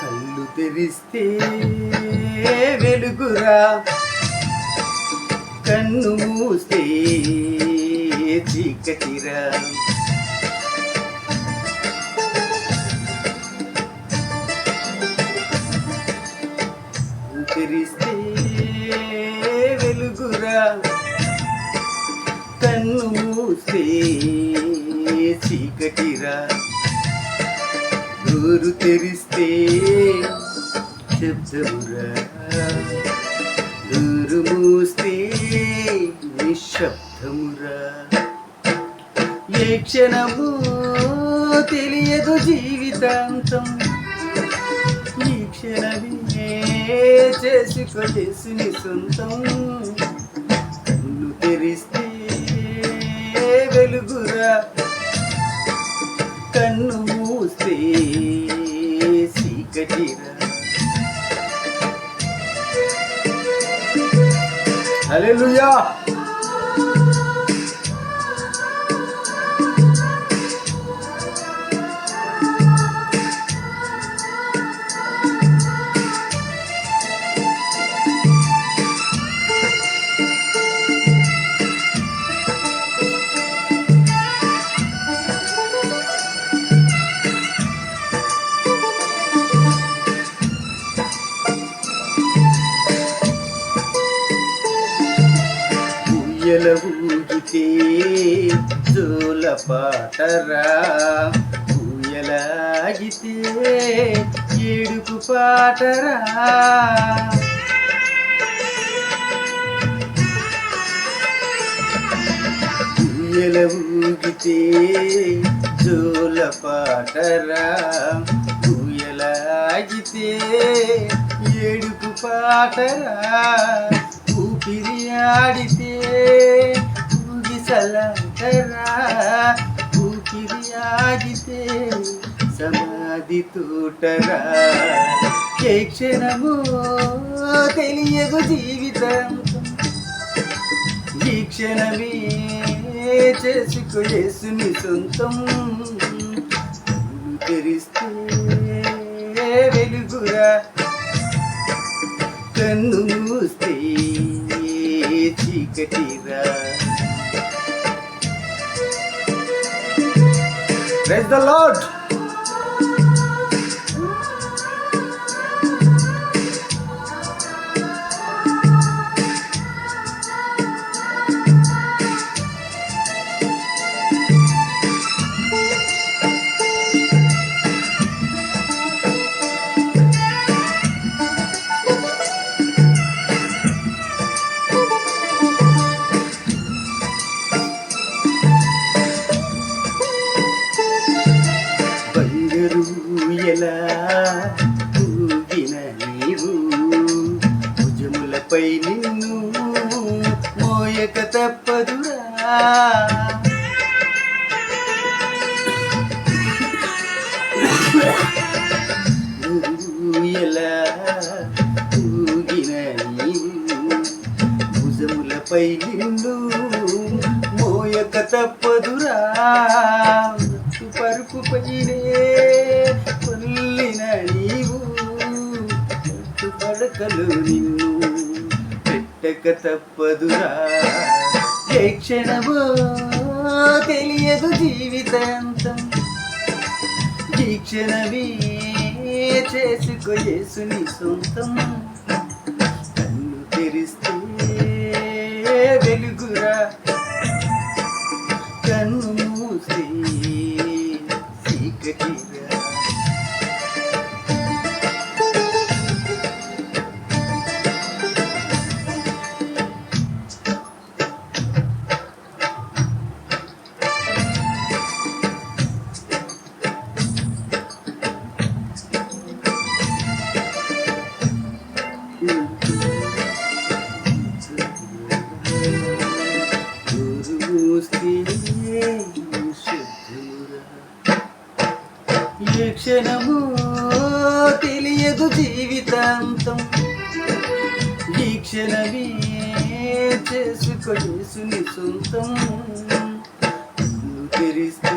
కళ్ళు తెరిస్తే వెలుగురా. కన్ను మూస్తే చీకటిరా. కళ్ళు వెలుగురా. కన్ను మూస్తే చీకటిరా. నోరు తెరిస్తే శబ్దమురా. నోరు మూస్తే శబ్దమురా. ఏ క్షణము తెలియదు జీవితాంతం. ఈ క్షణమే చేసుకో సొంతం. కన్ను తెరిస్తే వెలుగురా. కన్ను మూస్తే చీకటిరా. హల్లెలూయా. ఊగితే జోల పాటరా ఊయలాగితే ఏడుపు పాటరా? ఊయల ఊగితే జోల పాటరా? ఊయలాగితే ఏడుపు పాటరా? ఊపిరి ఆడితే ఊగిసలంటరా ఊపిరి ఆగితే సమాధి తోటరా. ఏ క్షణము తెలియదు జీవితం. ఈ క్షణమే చేసుకో యేసుని సొంతం. తెరిస్తే వెలుగురా. కన్ను మూస్తే చీకటిరా. Praise the Lord. ఎలా ఊగిన నీవు భుజములపై నిన్ను మోయక తప్పదురా. ఎలా ఊగిన నీవు భుజములపై నిన్ను మోయక తప్పదురా. పరుపు పైనే పలకలు నిన్ను పెట్టక తప్పదురా. ఏ క్షణమో తెలియదు జీవితాంతం. ఈ క్షణమే చేసుకో సొంతం. కన్ను తెరిస్తే ఈ క్షణము తెలియదు జీవితాంతం. ఈ క్షణమే చేసుకొని సుని సొంతం తెరిస్తూ